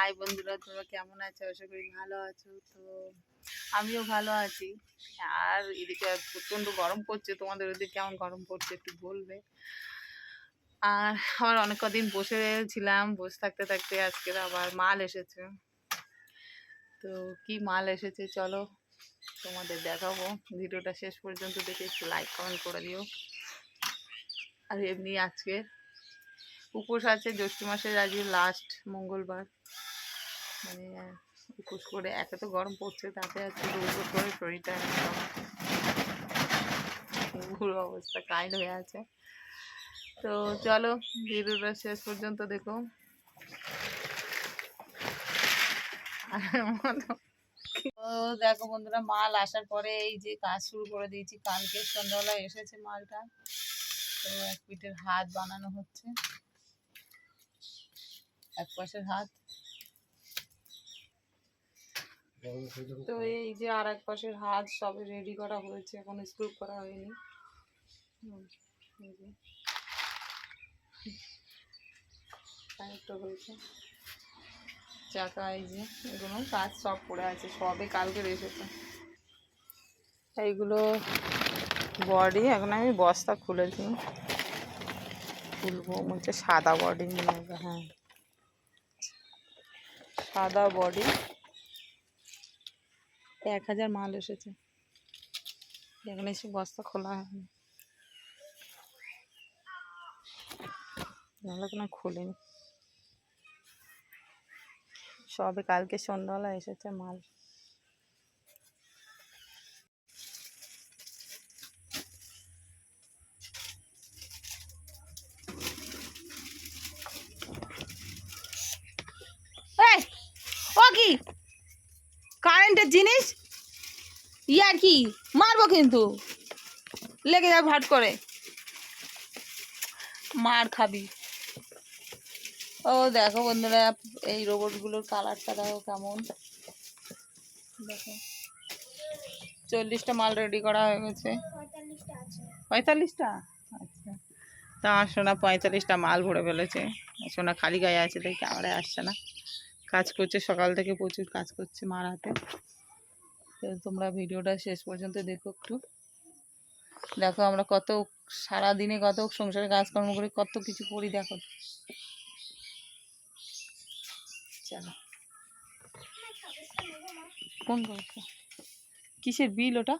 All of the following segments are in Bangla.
হাই বন্ধুরা, তোমরা কেমন আছো? আশা করি ভালো আছো। তো আমিও ভালো আছি। আর এদিকে প্রচণ্ড গরম পড়ছে, তোমাদের ওদিকে কেমন গরম পড়ছে একটু বলবে? আর আমার অনেক কদিন বসে ছিলাম, বসে থাকতে থাকতে আজকের আবার মাল এসেছে। তো কি মাল এসেছে চলো তোমাদের দেখাবো। ভিডিওটা শেষ পর্যন্ত দেখে একটু লাইক কমেন্ট করে দিও। আর এমনি আজকে উপোস আছে, জ্যৈষ্ঠ মাসের আজকে লাস্ট মঙ্গলবার। মানে উপোস করে, একে তো গরম পড়ছে, তাতে আজকে উপোস করে শরীরটা পুরো অবস্থা কাইন্ড হয়ে আছে। তো চলো, ভিডিওটা শেষ পর্যন্ত দেখো। দেখো বন্ধুরা, মাল আসার পরে এই যে কাজ শুরু করে দিয়েছি, কালকে সন্ধ্যাবেলা এসেছে মালটা। তো এক পিঠের হাত বানানো হচ্ছে। এক পাশের হাত তো এই যে আর এক পাশের হাত সবে রেডি করা হয়েছে এখন স্ক্রু করা হয়নি। এই হয়েছে। চাকা এই যে এগুলো কাজ সব পড়ে আছে সবে কালকে এসেছে। এইগুলো বডি এখন আমি বস্তা খুলেছি। খুলবো বলছে সাদা বডি নিয়ে হ্যাঁ। সাদা বডি এক হাজার মাল এসেছে। এখানে এসে বস্তা খোলা হয়নি নাহলে কোনো খুলিনি। সবে কালকে সন্ধ্যাবেলা এসেছে মাল। ও কি? কারেন্টের জিনিস ইয়ার কি? মারবো কিন্তু। লেগে যাবে ভাট করে। মার খাবি। ও দেখো বন্ধুরা এই রোবটগুলোর কালারটা দেখো কেমন। দেখো। চল্লিশটা মাল রেডি করা হয়ে গেছে। পঁয়তাল্লিশটা আচ্ছা। তা সোনা পঁয়তাল্লিশটা মাল ভরে ফেলেছে। সোনা খালি গায়ে আছে তাই ক্যামেরায় আসছে না। কাজ করছে, সকাল থেকে প্রচুর কাজ করছে মার হাতে। তোমরা ভিডিওটা শেষ পর্যন্ত দেখো একটু। দেখো আমরা কত সারা দিনে কত সংসারে কাজকর্ম করি কত কিছু করি, দেখো। কোন কিসের বিল ওটা?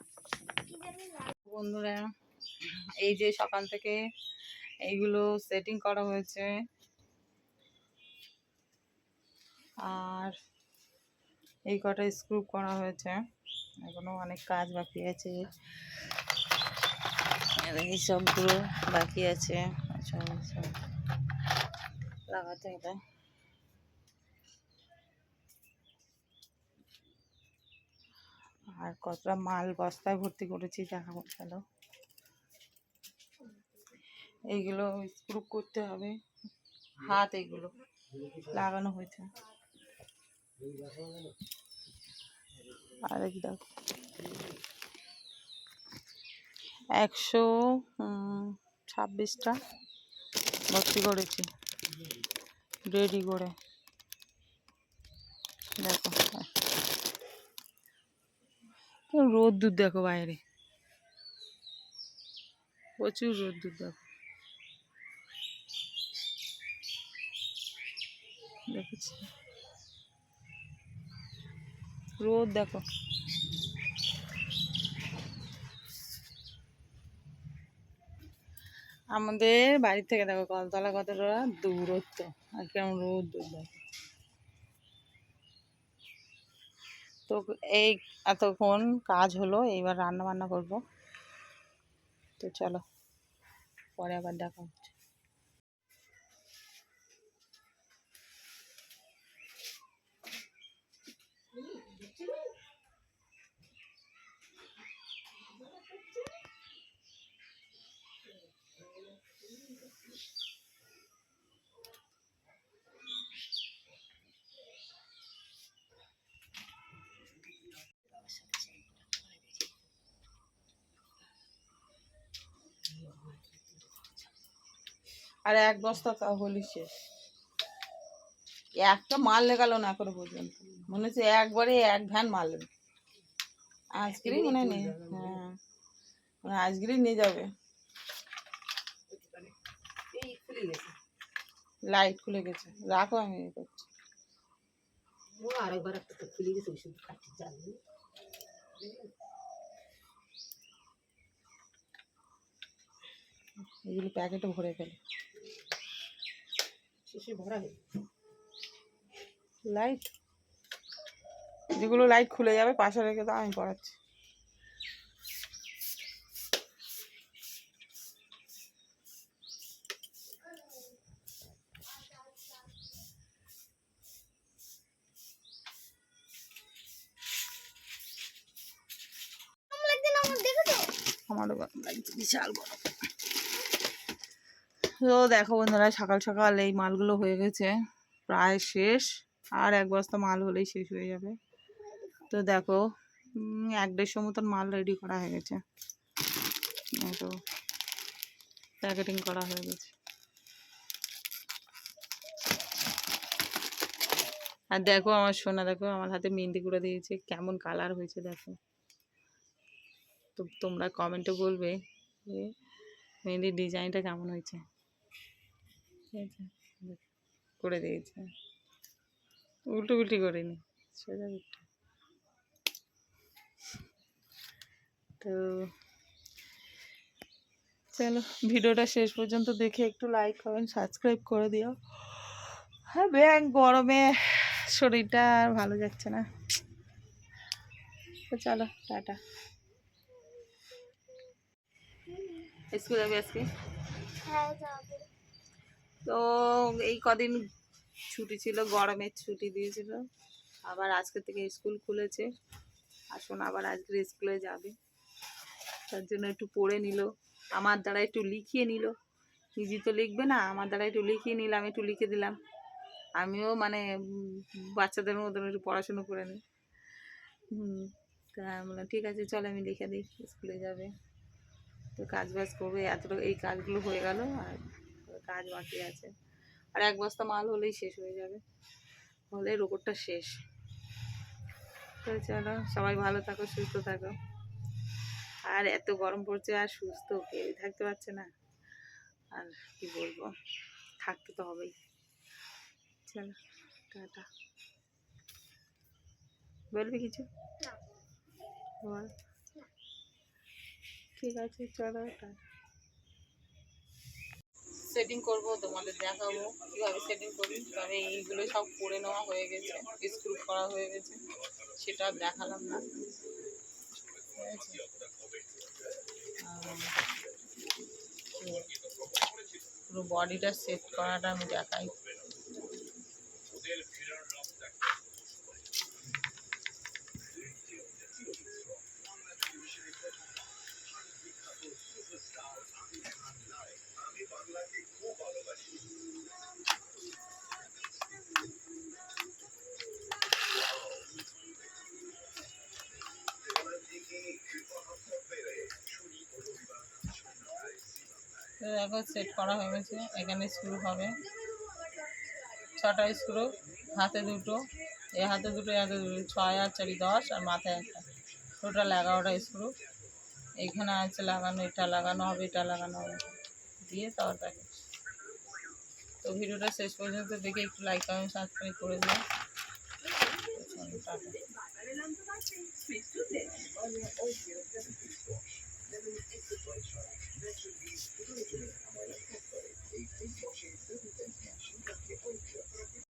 বন্ধুরা, এই যে সকাল থেকে এইগুলো সেটিং করা হয়েছে। আর এই কটা স্ক্রু করা হয়েছে। এখনও অনেক কাজ বাকি আছে। এই সবগুলো বাকি আছে। লাগাতে হবে। আর কতটা মাল বস্তায় ভর্তি করেছি দেখাবো, চলো। এইগুলো স্ক্রু করতে হবে। হাত এইগুলো লাগানো হয়েছে। আর দেখো একশো ছাব্বিশটা ভর্তি করেছি। রেডি করে। দেখো। রোদ দেখো বাইরে। প্রচুর রোদ দূর দেখো। দেখেছি। রোদ, দেখো। আমাদের বাড়ি থেকে দেখো কলতলা কতটা দূরত্ব। আর কেমন রোদ দূর দেখো। তো এই এতক্ষণ কাজ হলো, এইবার রান্না বান্না করব। তো চলো, পরে আবার দেখা হচ্ছে। আর এক বস্তা তা হলি শেষ। একটা মাল লেগালো না করে পর্যন্ত। মনে হচ্ছে একবারে এক ভ্যান মারলেন আজকেরই মনে নেই। হ্যাঁ। মানে আজকেরই নিয়ে যাবে। লাইট খুলে গেছে। রাখো আমি করছি। আরেকবার একটা খুলে গেছে ওষুধ জানি। এগুলো প্যাকেটে ভরে ফেলে। শেষে ভরা হয়ে লাইট যেগুলো লাইট খুলে যাবে পাশে রেখে দাও আমি পড়াচ্ছি। আমারও গরম লাগছে বিশাল গরম। তো দেখো বন্ধুরা, সকাল সকাল এই মালগুলো হয়ে গেছে, প্রায় শেষ। আর এক বস্তা মাল হলেই শেষ হয়ে যাবে। তো দেখো এক দেড়শো মতন মাল রেডি করা হয়ে গেছে। তো প্যাকেটিং করা হয়ে গেছে। আর দেখো আমার সোনা, দেখো আমার হাতে মেহেন্দি করে দিয়েছে, কেমন কালার হয়েছে দেখো। তো তোমরা কমেন্টে বলবে মেহেন্দির ডিজাইনটা কেমন হয়েছে। করে দিয়েছে। উল্টো উল্টি করিনি সোজা উল্টো তো চলো ভিডিওটা শেষ পর্যন্ত দেখে একটু লাইক কমেন্ট সাবস্ক্রাইব করে দিও। হ্যাঁ ব্যাং গরমে শরীরটা আর ভালো যাচ্ছে না। তো চলো টাটা। স্কুল যাবে। আজকে তো এই কদিন ছুটি ছিল, গরমের ছুটি দিয়েছিল। আবার আজকে থেকে স্কুল খুলেছে। আসুন আবার আজকে স্কুলে যাবে। তার জন্য একটু পড়ে নিল। আমার দ্বারা একটু লিখিয়ে নিল। নিজে তো লিখবে না, আমার দ্বারা একটু লিখিয়ে নিলাম, একটু লিখে দিলাম। আমিও মানে বাচ্চাদের মতন একটু পড়াশুনো করে নিই। হুম, তা বললাম, ঠিক আছে, চল আমি লিখে দিই, স্কুলে যাবে। তো কাজ বাজ করবে, এতটা এই কাজগুলো হয়ে গেল, আর কাজ বাকি আছে। আর এক বস্তা মাল হলেই শেষ হয়ে যাবে। হলে রোবটটা শেষ। তো চলো সবাই ভালো থাকো সুস্থ থাকো। আর এত গরম পড়ছে আর সুস্থ কেউই থাকতে পারছে না। আর কি বলব থাকতে তো হবেই। চলো টাটা। বলবি কিছু? বল। ঠিক আছে চলো টাটা। সেটিং করব, তোমাদের দেখাবো কীভাবে সেটিং করি। তবে এইগুলো সব করে নেওয়া হয়ে গেছে স্ক্রু করা হয়ে গেছে, সেটা দেখালাম না। পুরো বডিটা সেট করাটা আমি দেখাই। দেখো সেট করা হয়ে গেছে। এখানে স্ক্রু হবে। ছটা স্ক্রু হাতে দুটো। এ হাতে দুটো হাতে দুটো। ছয় আর চারি, দশ আর মাথায় একটা। টোটাল এগারোটা স্ক্রু এখানে আছে লাগানো, এটা লাগানো হবে, এটা লাগানো হবে। দিয়ে তারপরে তো ভিডিওটা শেষ পর্যন্ত দেখে একটু লাইক কমেন্ট সাবস্ক্রাইব করে দিও। Thank you.